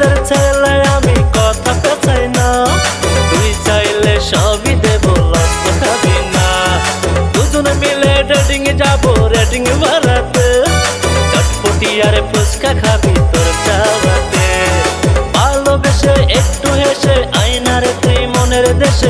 সিরাজগঞ্জের ছেলে, আমি কথা পেছাই না। তুই চাইলে সবই দেব লস্ত না। দুজনে মিলে রেডিং যাব রেটিং বাড়াতে। চটপটি আর ফুচকা খাবি তোর চাওয়াতে। ভালোবেসে একটু হেসে, আয়নারে তুই মনের দেশে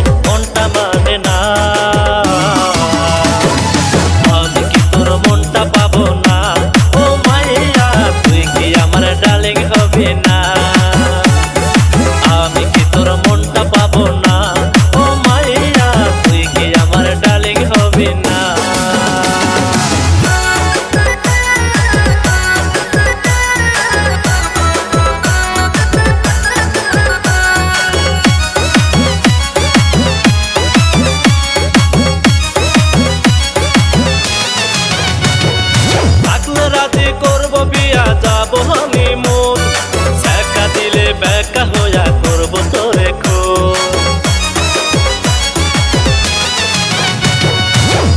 যাব আমি মুখ ছেঁকা দিলে বেকা হইয়া করব তোরে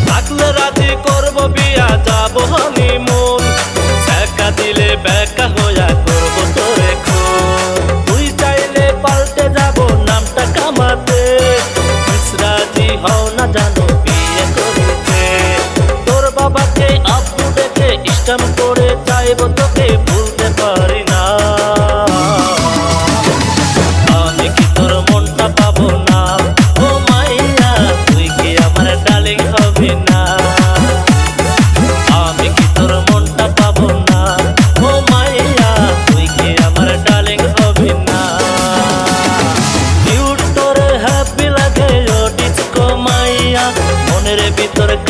থাকলে রাজি করব, বিয়া যাব আমি মন। ছেঁকা দিলে হইয়া করব তুই চাইলে পাল্টে যাব নামটা কামাতে। রাজি হও না জানো বাবাকে আপু দেখে ইস্টাম করে চাইব তোকে ভিতরে